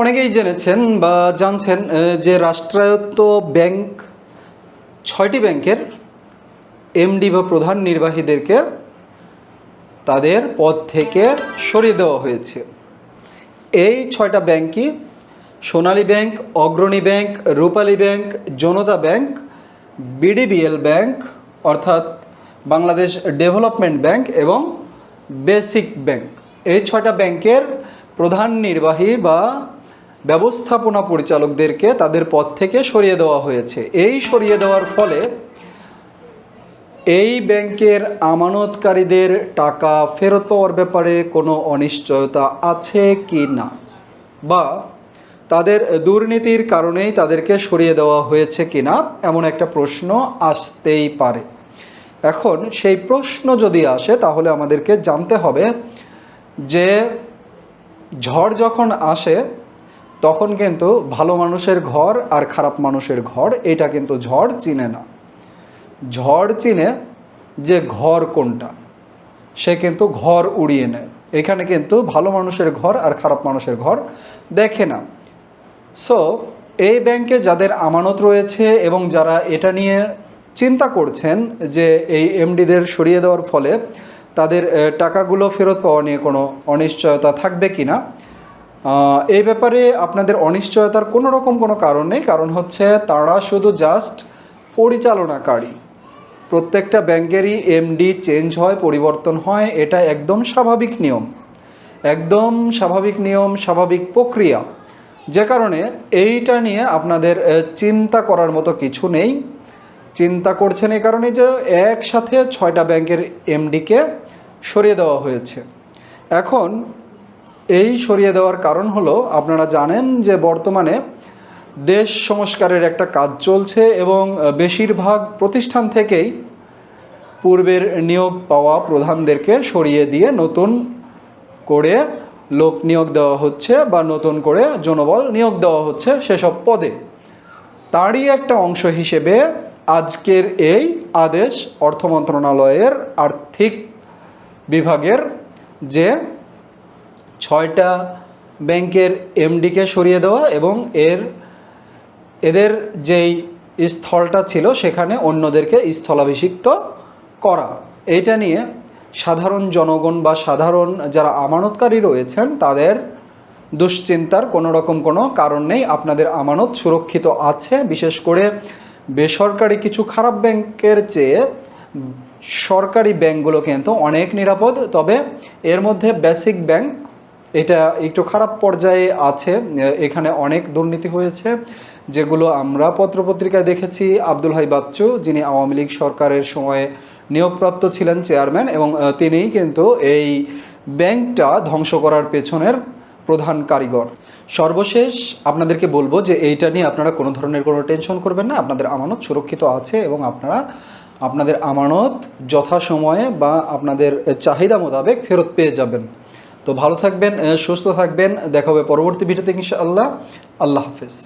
অনেকেই জেনেছেন বা জানছেন যে রাষ্ট্রায়ত্ত ব্যাংক, ছয়টি ব্যাংকের এমডি বা প্রধান নির্বাহীদেরকে তাদের পদ থেকে সরিয়ে দেওয়া হয়েছে। এই ছয়টা ব্যাংকই Sonali bank, Agrani bank, Rupali bank, Janata bank, BDBL bank, অর্থাৎ বাংলাদেশ ডেভেলপমেন্ট ব্যাংক এবং বেসিক ব্যাংক। এই ছয়টা ব্যাংকের প্রধান নির্বাহী বা ব্যবস্থাপনা পরিচালকদেরকে তাদের পদ থেকে সরিয়ে দেওয়া হয়েছে। এই সরিয়ে দেওয়ার ফলে এই ব্যাংকের আমানতকারীদের টাকা ফেরত পাওয়ার ব্যাপারে কোনো অনিশ্চয়তা আছে কি না? বা তাদের দুর্নীতির কারণেই তাদেরকে সরিয়ে দেওয়া হয়েছে কি না? এমন একটা প্রশ্ন আসতেই পারে। এখন সেই প্রশ্ন যদি আসে, তাহলে আমাদেরকে জানতে হবে যে ঝড় যখন আসে তখন কিন্তু ভালো মানুষের ঘর আর খারাপ মানুষের ঘর, এটা কিন্তু ঝড় চিনে না। ঝড় চিনে যে ঘর কোনটা, সে কিন্তু ঘর উড়িয়ে নেয়। এখানে কিন্তু ভালো মানুষের ঘর আর খারাপ মানুষের ঘর দেখে না। সো এই ব্যাংকে যাদের আমানত রয়েছে এবং যারা এটা নিয়ে চিন্তা করছেন যে এই এমডিদের সরিয়ে দেওয়ার ফলে তাদের টাকাগুলো ফেরত পাওয়া নিয়ে কোনো অনিশ্চয়তা থাকবে কি না এই ব্যাপারে আপনাদের অনিশ্চয়তার কোনো রকম কোনো কারণ নেই, কারণ হচ্ছে তারা শুধু জাস্ট পরিচালনাকারী। প্রত্যেকটা ব্যাংকেরই এমডি চেঞ্জ হয়, পরিবর্তন হয়, এটা একদম স্বাভাবিক নিয়ম। একদম স্বাভাবিক নিয়ম, স্বাভাবিক প্রক্রিয়া। যে কারণে এইটা নিয়ে আপনাদের চিন্তা করার মতো কিছু নেই। চিন্তা করছেন এই কারণে যে একসাথে ছয়টা ব্যাংকের এমডিকে সরিয়ে দেওয়া হয়েছে। এখন এই সরিয়ে দেওয়ার কারণ হলো, আপনারা জানেন যে বর্তমানে দেশ সংস্কারের একটা কাজ চলছে এবং বেশিরভাগ প্রতিষ্ঠান থেকেই পূর্বের নিয়োগ পাওয়া প্রধানদেরকে সরিয়ে দিয়ে নতুন করে লোক নিয়োগ দেওয়া হচ্ছে বা নতুন করে জনবল নিয়োগ দেওয়া হচ্ছে সেসব পদে। তারই একটা অংশ হিসেবে আজকের এই আদেশ অর্থ মন্ত্রণালয়ের আর্থিক বিভাগের যে ছয়টা ব্যাংকের এমডিকে সরিয়ে দেওয়া এবং এর, এদের যেই স্থলটা ছিল সেখানে অন্যদেরকে স্থলাভিষিক্ত করা। এইটা নিয়ে সাধারণ জনগণ বা সাধারণ যারা আমানতকারী রয়েছেন, তাদের দুশ্চিন্তার কোনো রকম কোনো কারণ নেই। আপনাদের আমানত সুরক্ষিত আছে। বিশেষ করে বেসরকারি কিছু খারাপ ব্যাংকের চেয়ে সরকারি ব্যাংকগুলো কিন্তু অনেক নিরাপদ। তবে এর মধ্যে বেসিক ব্যাংক এটা একটু খারাপ পর্যায়ে আছে। এখানে অনেক দুর্নীতি হয়েছে, যেগুলো আমরা পত্রপত্রিকায় দেখেছি। আব্দুল হাই বাচ্চু, যিনি আওয়ামী লীগ সরকারের সময়ে নিয়োগপ্রাপ্ত ছিলেন চেয়ারম্যান, এবং তিনিই কিন্তু এই ব্যাংকটা ধ্বংস করার পেছনের প্রধান কারিগর। সর্বশেষ আপনাদেরকে বলব যে এইটা নিয়ে আপনারা কোনো ধরনের কোনো টেনশন করবেন না। আপনাদের আমানত সুরক্ষিত আছে, এবং আপনারা আপনাদের আমানত যথাসময়ে বা আপনাদের চাহিদা মোতাবেক ফেরত পেয়ে যাবেন। তো ভালো থাকবেন সুস্থ থাকবেন দেখা হবে পরবর্তী ভিডিওতে ইনশাআল্লাহ। আল্লাহ হাফেজ।